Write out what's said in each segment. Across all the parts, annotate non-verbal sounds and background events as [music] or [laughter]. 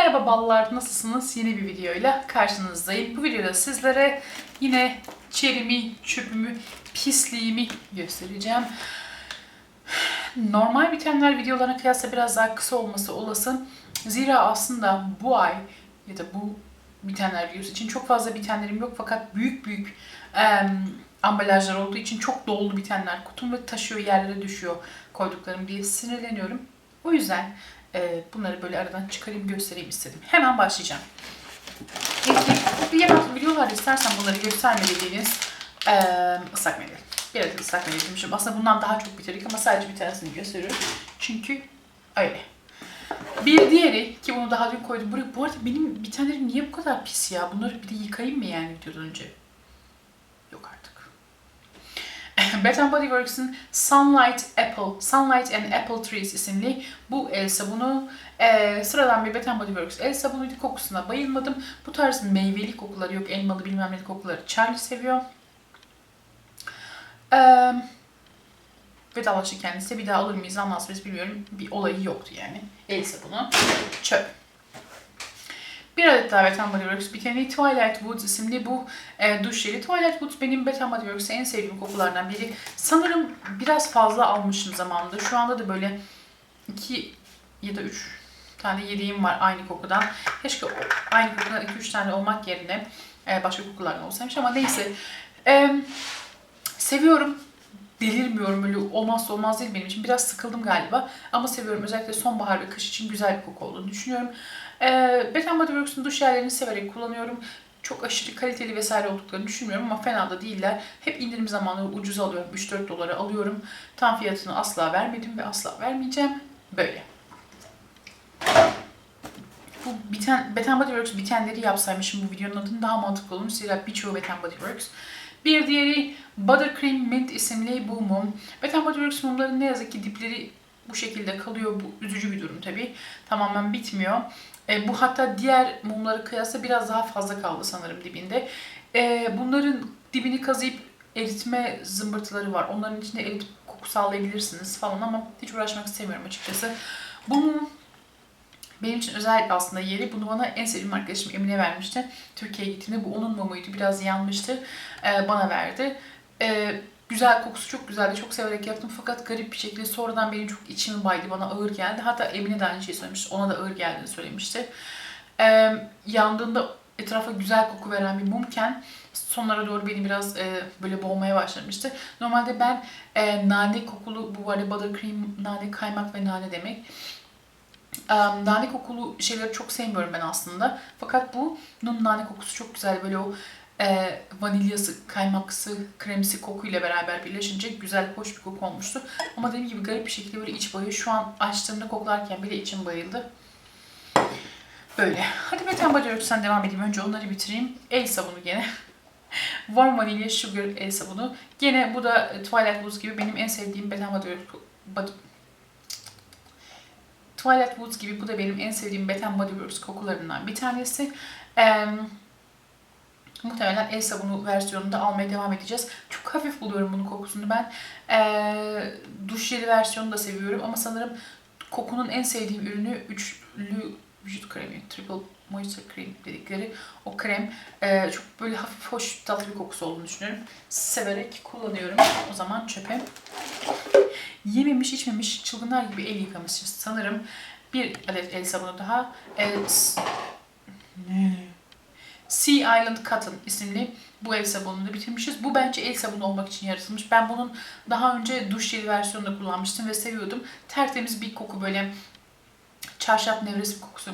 Merhaba ballar, nasılsınız? Yeni bir videoyla karşınızdayım. Bu videoda sizlere yine çerimi, çöpümü, pisliğimi göstereceğim. Normal bitenler videolarına kıyasla biraz daha kısa olması olası. Zira aslında bu ay ya da bu bitenler videosu için çok fazla bitenlerim yok fakat büyük büyük em, ambalajlar olduğu için çok doldu bitenler kutum ve taşıyor yerlere düşüyor koyduklarım diye sinirleniyorum. O yüzden e, bunları böyle aradan çıkarayım göstereyim istedim. Hemen başlayacağım. Bir yaprak videolarda istersen bunları gösterme dediğiniz e, ıslak mendil. Bir adet ıslak mendil demişim. Aslında bundan daha çok bitirdik ama sadece bir tanesini gösteriyorum. Çünkü öyle. Bir diğeri ki bunu daha dün koydum. Buraya, bu arada benim bitenlerim niye bu kadar pis ya? Bunları bir de yıkayayım mı yani videodan önce? Yok artık. [laughs] Bath Body Works'ın Sunlight Apple, Sunlight and Apple Trees isimli bu el sabunu. Ee, sıradan bir Bath Body Works el sabunuydu. Kokusuna bayılmadım. Bu tarz meyveli kokuları yok. Elmalı bilmem ne kokuları Charlie seviyor. Ee, vedalaştı kendisi. Bir daha alır mıyız almaz mıyız bilmiyorum. Bir olayı yoktu yani. El sabunu. Çöp. Bir adet daha Bath Body Works biteni Twilight Woods isimli bu e, duş jeli. Twilight Woods benim Body Works'e en sevdiğim kokulardan biri. Sanırım biraz fazla almışım zamanında. Şu anda da böyle iki ya da üç tane yediğim var aynı kokudan. Keşke aynı kokudan 2-3 tane olmak yerine e, başka kokulardan olsaymış ama neyse. E, seviyorum. Delirmiyorum öyle olmazsa olmaz değil benim için. Biraz sıkıldım galiba ama seviyorum. Özellikle sonbahar ve kış için güzel bir koku olduğunu düşünüyorum. Ee, Bath Body Works'un duş jellerini severek kullanıyorum. Çok aşırı kaliteli vesaire olduklarını düşünmüyorum ama fena da değiller. Hep indirim zamanları ucuz alıyorum. 3-4 dolara alıyorum. Tam fiyatını asla vermedim ve asla vermeyeceğim. Böyle. Bu biten, Bath Body Works bitenleri yapsaymışım bu videonun adını daha mantıklı olmuş. Zira birçoğu Bath Body Works. Bir diğeri Buttercream Mint isimli bu mum. Works mumların ne yazık ki dipleri bu şekilde kalıyor. Bu üzücü bir durum tabii. Tamamen bitmiyor. E, bu hatta diğer mumları kıyasla biraz daha fazla kaldı sanırım dibinde. E, bunların dibini kazıyıp eritme zımbırtıları var. Onların içinde eritip koku sağlayabilirsiniz falan ama hiç uğraşmak istemiyorum açıkçası. Bu mum benim için özel aslında yeri. Bunu bana en sevdiğim arkadaşım Emine vermişti. Türkiye'ye gittiğimde bu onun mumuydu. Biraz yanmıştı. E, bana verdi. E, güzel kokusu çok güzeldi. Çok severek yaptım fakat garip bir şekilde sonradan benim çok içimi baydı. Bana ağır geldi. Hatta Emine de aynı şeyi söylemişti. Ona da ağır geldiğini söylemişti. E, yandığında etrafa güzel koku veren bir mumken sonlara doğru beni biraz e, böyle boğmaya başlamıştı. Normalde ben e, nane kokulu, bu arada buttercream, nane, kaymak ve nane demek. Nane kokulu şeyleri çok sevmiyorum ben aslında. Fakat bunun nane kokusu çok güzel. Böyle o e, vanilyası, kaymaksı, kremsi kokuyla beraber birleşince güzel, hoş bir koku olmuştu. Ama dediğim gibi garip bir şekilde böyle iç bayıyor. Şu an açtığımda koklarken bile içim bayıldı. Böyle. Hadi Bath Body Works'ten devam edeyim. Önce onları bitireyim. El sabunu gene. [laughs] Warm Vanilla Sugar el sabunu. Gene bu da Twilight Woods gibi benim en sevdiğim Bath Body Body- Twilight Woods gibi bu da benim en sevdiğim Bath Body Works kokularından bir tanesi. Eee Muhtemelen el sabunu versiyonunda almaya devam edeceğiz. Çok hafif buluyorum bunun kokusunu ben. Ee, duş jeli versiyonunu da seviyorum ama sanırım kokunun en sevdiğim ürünü üçlü vücut kremi, triple moisture cream dedikleri o krem. Ee, çok böyle hafif hoş tatlı bir kokusu olduğunu düşünüyorum. Severek kullanıyorum. O zaman çöpe. Yememiş içmemiş çılgınlar gibi el yıkamışız sanırım. Bir adet el sabunu daha. S- ne? Sea Island Cotton isimli bu el sabununu da bitirmişiz. Bu bence el sabunu olmak için yaratılmış. Ben bunun daha önce duş jeli versiyonunda kullanmıştım ve seviyordum. Tertemiz bir koku böyle çarşaf nevresi bir kokusu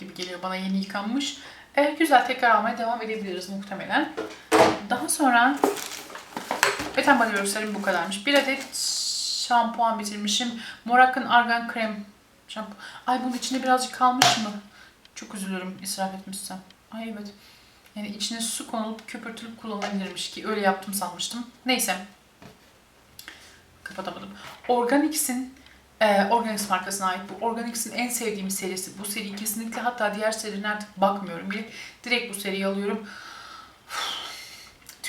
gibi geliyor bana yeni yıkanmış. E, güzel tekrar almaya devam edebiliriz muhtemelen. Daha sonra Beten Works'lerim bu kadarmış. Bir adet şampuan bitirmişim. Morak'ın Argan Krem şampuan. Ay bunun içinde birazcık kalmış mı? Çok üzülürüm israf etmişsem. Ay evet. Yani içine su konulup köpürtülüp kullanılabilirmiş ki öyle yaptım sanmıştım. Neyse. Kapatamadım. Organix'in e, Organix markasına ait bu. Organix'in en sevdiğim serisi. Bu seri kesinlikle hatta diğer serilerine artık bakmıyorum bile. Direkt bu seriyi alıyorum.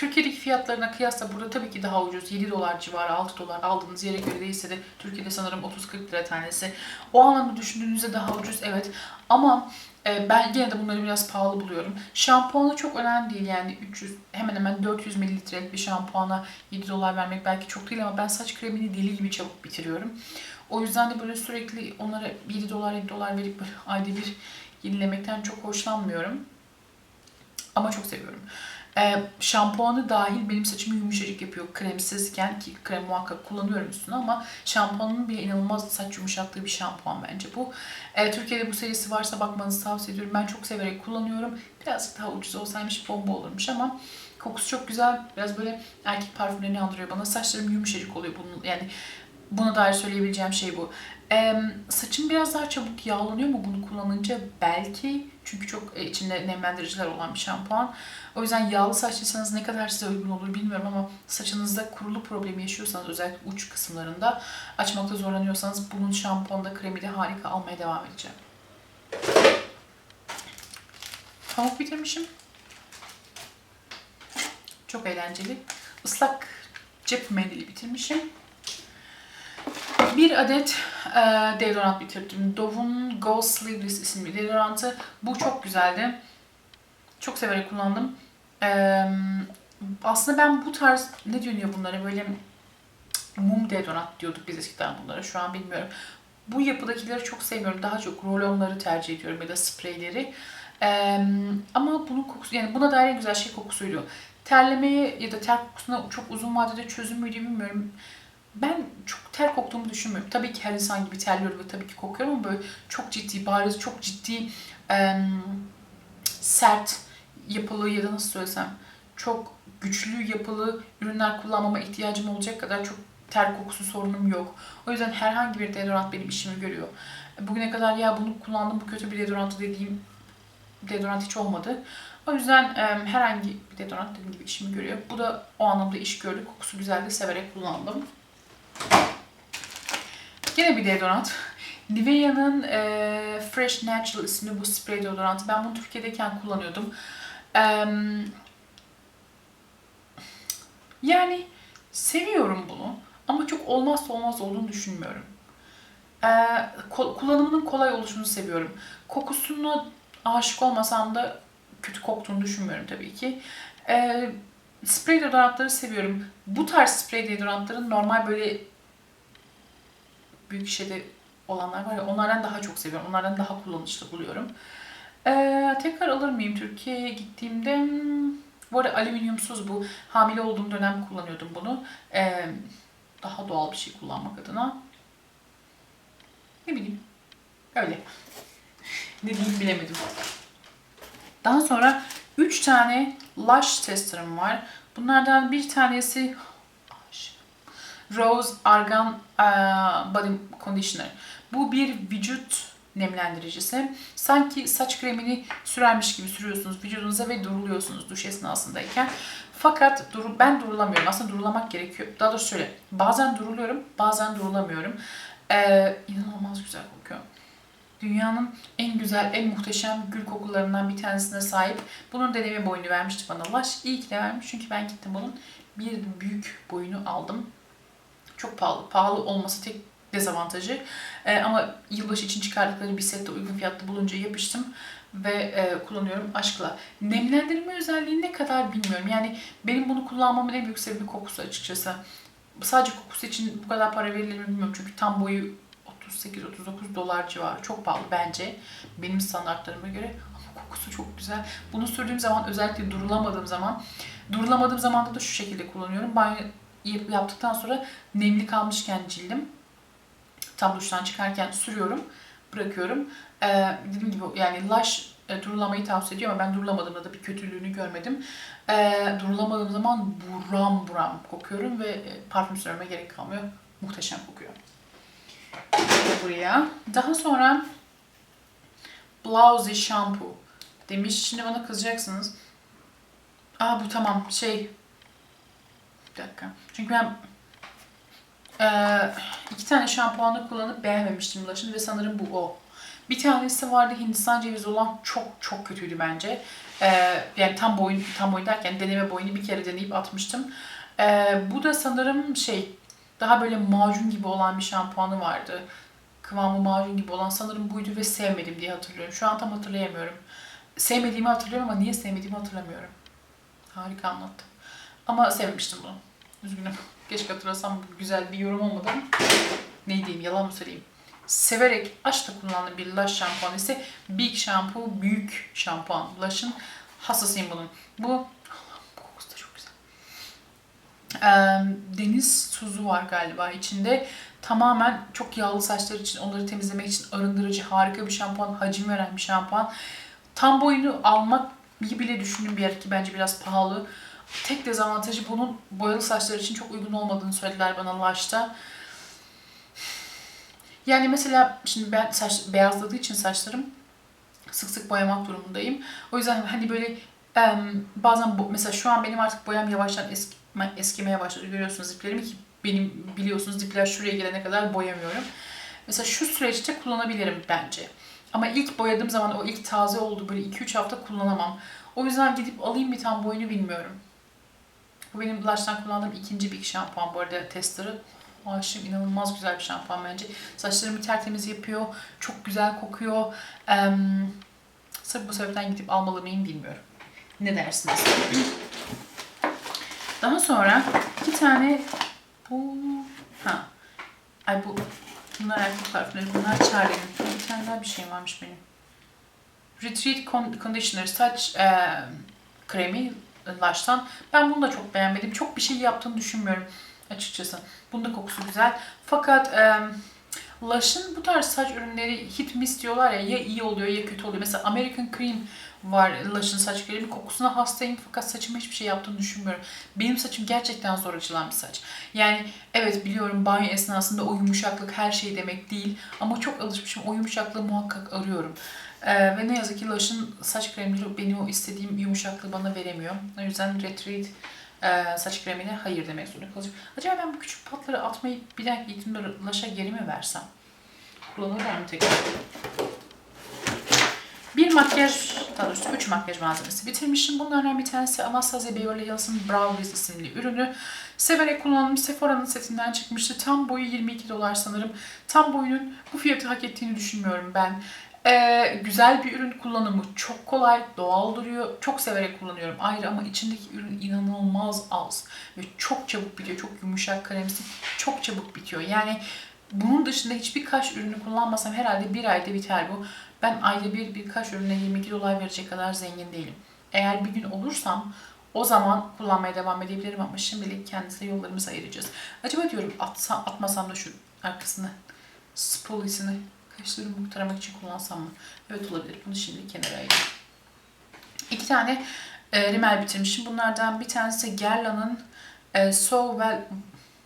Türkiye'deki fiyatlarına kıyasla burada tabii ki daha ucuz. 7 dolar civarı, 6 dolar aldığınız yere göre değilse de Türkiye'de sanırım 30-40 lira tanesi. O anlamda düşündüğünüzde daha ucuz evet. Ama e, ben yine de bunları biraz pahalı buluyorum. Şampuanı çok önemli değil yani 300 hemen hemen 400 mililitrelik bir şampuana 7 dolar vermek belki çok değil ama ben saç kremini deli gibi çabuk bitiriyorum. O yüzden de böyle sürekli onlara 7 dolar 7 dolar verip böyle ayda bir yenilemekten çok hoşlanmıyorum. Ama çok seviyorum. Ee, şampuanı dahil benim saçımı yumuşacık yapıyor kremsizken ki krem muhakkak kullanıyorum üstüne ama şampuanın bir inanılmaz saç yumuşattığı bir şampuan bence bu. Ee, Türkiye'de bu serisi varsa bakmanızı tavsiye ediyorum. Ben çok severek kullanıyorum. Birazcık daha ucuz olsaymış bomba olurmuş ama kokusu çok güzel. Biraz böyle erkek parfümlerini andırıyor bana. Saçlarım yumuşacık oluyor bunun yani buna dair söyleyebileceğim şey bu. Ee, saçım biraz daha çabuk yağlanıyor mu bunu kullanınca? Belki. Çünkü çok e, içinde nemlendiriciler olan bir şampuan. O yüzden yağlı saçlıysanız ne kadar size uygun olur bilmiyorum ama saçınızda kurulu problemi yaşıyorsanız özellikle uç kısımlarında açmakta zorlanıyorsanız bunun şampuanı kremi de harika almaya devam edeceğim. Pamuk bitirmişim. Çok eğlenceli. Islak cep mendili bitirmişim. Bir adet e, deodorant bitirdim. Dove'un Go Sleeveless isimli deodorantı. Bu çok güzeldi. Çok severek kullandım. E, aslında ben bu tarz ne deniyor bunlara böyle mum deodorant diyorduk biz eskiden bunlara. Şu an bilmiyorum. Bu yapıdakileri çok sevmiyorum. Daha çok rolonları tercih ediyorum ya da spreyleri. E, ama bunun kokusu yani buna dair en güzel şey kokusuydu. Terlemeye ya da ter kokusuna çok uzun vadede çözüm müydü bilmiyorum ben çok ter koktuğumu düşünmüyorum. Tabii ki her insan gibi terliyorum ve tabii ki kokuyorum ama böyle çok ciddi, bariz, çok ciddi, e, sert yapılı ya da nasıl söylesem çok güçlü yapılı ürünler kullanmama ihtiyacım olacak kadar çok ter kokusu sorunum yok. O yüzden herhangi bir deodorant benim işimi görüyor. Bugüne kadar ya bunu kullandım bu kötü bir deodorant dediğim deodorant hiç olmadı. O yüzden e, herhangi bir deodorant dediğim gibi işimi görüyor. Bu da o anlamda iş gördü. Kokusu güzeldi. Severek kullandım. Yine bir deodorant. Nivea'nın e, Fresh Natural isimli bu sprey deodorantı. Ben bunu Türkiye'deyken kullanıyordum. E, yani seviyorum bunu ama çok olmazsa olmaz olduğunu düşünmüyorum. E, kullanımının kolay oluşunu seviyorum. Kokusuna aşık olmasam da kötü koktuğunu düşünmüyorum tabii ki. E, sprey deodorantları seviyorum. Bu tarz sprey deodorantların normal böyle büyük şişede olanlar var ya onlardan daha çok seviyorum. Onlardan daha kullanışlı buluyorum. Ee, tekrar alır mıyım Türkiye'ye gittiğimde? Bu arada alüminyumsuz bu. Hamile olduğum dönem kullanıyordum bunu. Ee, daha doğal bir şey kullanmak adına. Ne bileyim. Öyle. [laughs] ne diyeyim bilemedim. Daha sonra 3 tane Lush testerım var. Bunlardan bir tanesi Rose Argan uh, Body Conditioner. Bu bir vücut nemlendiricisi. Sanki saç kremini sürermiş gibi sürüyorsunuz vücudunuza ve duruluyorsunuz duş esnasındayken. Fakat dur, ben durulamıyorum. Aslında durulamak gerekiyor. Daha doğrusu şöyle. Bazen duruluyorum, bazen durulamıyorum. Ee, inanılmaz güzel kokuyor. Dünyanın en güzel, en muhteşem gül kokularından bir tanesine sahip. Bunun deneme boyunu vermişti bana Lush. İyi ki de vermiş çünkü ben gittim bunun bir büyük boyunu aldım. Çok pahalı. Pahalı olması tek dezavantajı. Ee, ama yılbaşı için çıkardıkları bir sette uygun fiyatlı bulunca yapıştım ve e, kullanıyorum aşkla. Nemlendirme özelliği ne kadar bilmiyorum. Yani benim bunu kullanmamın en büyük sebebi kokusu açıkçası. Sadece kokusu için bu kadar para verilir mi bilmiyorum. Çünkü tam boyu 38-39 dolar civarı. Çok pahalı bence. Benim standartlarıma göre. Ama kokusu çok güzel. Bunu sürdüğüm zaman özellikle durulamadığım zaman durulamadığım zamanda da şu şekilde kullanıyorum. Banyo yaptıktan sonra nemli kalmışken cildim tam duştan çıkarken sürüyorum, bırakıyorum. Ee, dediğim gibi yani Lush e, durulamayı tavsiye ediyor ama ben durulamadığımda da bir kötülüğünü görmedim. Ee, durulamadığım zaman buram buram kokuyorum ve e, parfüm sürmeme gerek kalmıyor. Muhteşem kokuyor. Buraya. Daha sonra Blousy Shampoo demiş. Şimdi bana kızacaksınız. Aa bu tamam şey bir dakika. Çünkü ben e, iki tane şampuanı kullanıp beğenmemiştim Lush'ın ve sanırım bu o. Bir tanesi vardı Hindistan cevizi olan çok çok kötüydü bence. Ee, yani tam boyun tam boyun derken deneme boyunu bir kere deneyip atmıştım. Ee, bu da sanırım şey daha böyle macun gibi olan bir şampuanı vardı. Kıvamı macun gibi olan sanırım buydu ve sevmedim diye hatırlıyorum. Şu an tam hatırlayamıyorum. Sevmediğimi hatırlıyorum ama niye sevmediğimi hatırlamıyorum. Harika anlattım. Ama sevmiştim bunu. Üzgünüm. [laughs] Keşke hatırlasam güzel bir yorum olmadı ama. Ne diyeyim yalan mı söyleyeyim. Severek aşkla kullandığım bir Lush şampuan ise Big Shampoo büyük şampuan. Lush'ın hassasıyım bunun. Bu Allah'ım bu kokusu da çok güzel. Ee, deniz tuzu var galiba içinde. Tamamen çok yağlı saçlar için, onları temizlemek için arındırıcı, harika bir şampuan, hacim veren bir şampuan. Tam boyunu almak bile düşündüm bir yer ki bence biraz pahalı. Tek dezavantajı bunun boyalı saçlar için çok uygun olmadığını söylediler bana Lush'ta. Yani mesela şimdi ben saç beyazladığı için saçlarım sık sık boyamak durumundayım. O yüzden hani böyle bazen mesela şu an benim artık boyam yavaştan eski, eskimeye başladı. Görüyorsunuz diplerimi ki benim biliyorsunuz dipler şuraya gelene kadar boyamıyorum. Mesela şu süreçte kullanabilirim bence. Ama ilk boyadığım zaman o ilk taze oldu böyle 2-3 hafta kullanamam. O yüzden gidip alayım bir tam boyunu bilmiyorum. Bu benim Lush'tan kullandığım ikinci bir şampuan bu arada tester'ı. Aşığım inanılmaz güzel bir şampuan bence. Saçlarımı tertemiz yapıyor. Çok güzel kokuyor. Ee, sırf bu sebepten gidip almalı mıyım bilmiyorum. Ne dersiniz? [clears throat] Daha sonra iki tane bu ha ay bu bunlar erkek parfümleri bunlar Charlie'nin. Bir tane daha bir şey varmış benim. Retreat Con- Conditioner saç e, kremi Lush'tan. Ben bunu da çok beğenmedim. Çok bir şey yaptığını düşünmüyorum açıkçası. Bunun da kokusu güzel. Fakat e, Lush'ın bu tarz saç ürünleri hit miss diyorlar ya ya iyi oluyor ya kötü oluyor. Mesela American Cream var Lush'ın saç kremi. Kokusuna hastayım fakat saçıma hiçbir şey yaptığını düşünmüyorum. Benim saçım gerçekten zor açılan bir saç. Yani evet biliyorum banyo esnasında o yumuşaklık her şey demek değil. Ama çok alışmışım. O yumuşaklığı muhakkak arıyorum. Ee, ve ne yazık ki Lush'ın saç kremleri benim o istediğim yumuşaklığı bana veremiyor. O yüzden Retreat e, saç kremine hayır demek zorunda kalacağım. Acaba ben bu küçük patları atmayıp bir dakika gittim de Lush'a geri mi versem? Kullanırlar mı tekrar? Bir makyaj, daha doğrusu üç makyaj malzemesi bitirmişim. Bunlardan bir tanesi Anastasia Beverly Hills'ın Brow Wiz isimli ürünü. Severek kullandım. Sephora'nın setinden çıkmıştı. Tam boyu 22 dolar sanırım. Tam boyunun bu fiyatı hak ettiğini düşünmüyorum ben. Ee, güzel bir ürün kullanımı çok kolay, doğal duruyor. Çok severek kullanıyorum ayrı ama içindeki ürün inanılmaz az. Ve çok çabuk bitiyor. Çok yumuşak, kalemsi. Çok çabuk bitiyor. Yani bunun dışında hiçbir kaş ürünü kullanmasam herhalde bir ayda biter bu. Ben ayda bir birkaç ürüne 22 dolar verecek kadar zengin değilim. Eğer bir gün olursam o zaman kullanmaya devam edebilirim ama şimdilik kendisine yollarımızı ayıracağız. Acaba diyorum atsam, atmasam da şu arkasını, spolisini kaşlarımı taramak için kullansam mı? Evet olabilir. Bunu şimdi kenara ayırayım. İki tane e, rimel bitirmişim. Bunlardan bir tanesi Guerlain'ın e, So Well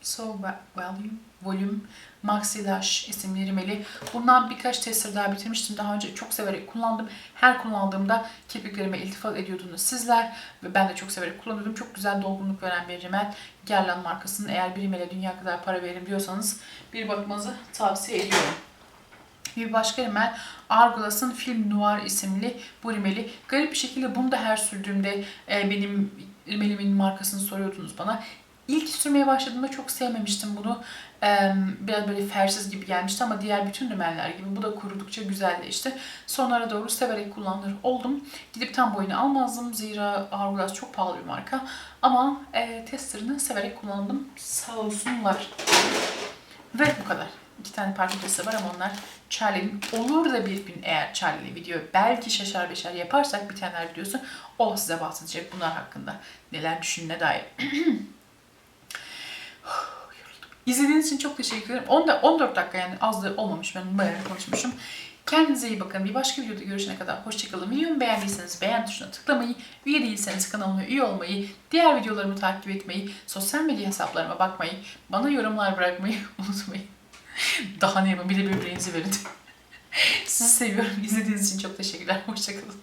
So Volume Volume Maxi Lash isimli rimeli. Bundan birkaç tester daha bitirmiştim. Daha önce çok severek kullandım. Her kullandığımda kirpiklerime iltifat ediyordunuz sizler. Ve ben de çok severek kullanıyordum. Çok güzel dolgunluk veren bir rimel. Guerlain markasının eğer bir rimele dünya kadar para veririm diyorsanız bir bakmanızı tavsiye ediyorum. Bir başka rimel Argolas'ın Film Noir isimli bu rimeli. Garip bir şekilde bunu da her sürdüğümde e, benim rimelimin markasını soruyordunuz bana. İlk sürmeye başladığımda çok sevmemiştim bunu. Ee, biraz böyle fersiz gibi gelmişti ama diğer bütün rimeller gibi bu da kurudukça güzelleşti. Sonlara doğru severek kullanır oldum. Gidip tam boyunu almazdım zira Hourglass çok pahalı bir marka. Ama e, testerını severek kullandım. Sağ olsunlar. Ve bu kadar. İki tane parça tester var ama onlar Charlie'nin. Olur da bir gün eğer Charlie'li video belki şaşar beşer yaparsak bir tane videosu o size bahsedecek bunlar hakkında. Neler düşündüğüne dair. [clears throat] İzlediğiniz için çok teşekkür ederim. 14 dakika yani az da olmamış. Ben bayağı konuşmuşum. Kendinize iyi bakın. Bir başka videoda görüşene kadar hoşçakalın. Videomu beğendiyseniz beğen tuşuna tıklamayı, üye değilseniz kanalıma üye olmayı, diğer videolarımı takip etmeyi, sosyal medya hesaplarıma bakmayı, bana yorumlar bırakmayı [laughs] unutmayın. [laughs] Daha ne yapayım? Bir de birbirinizi verin. Sizi seviyorum. İzlediğiniz için çok teşekkürler. Hoşçakalın.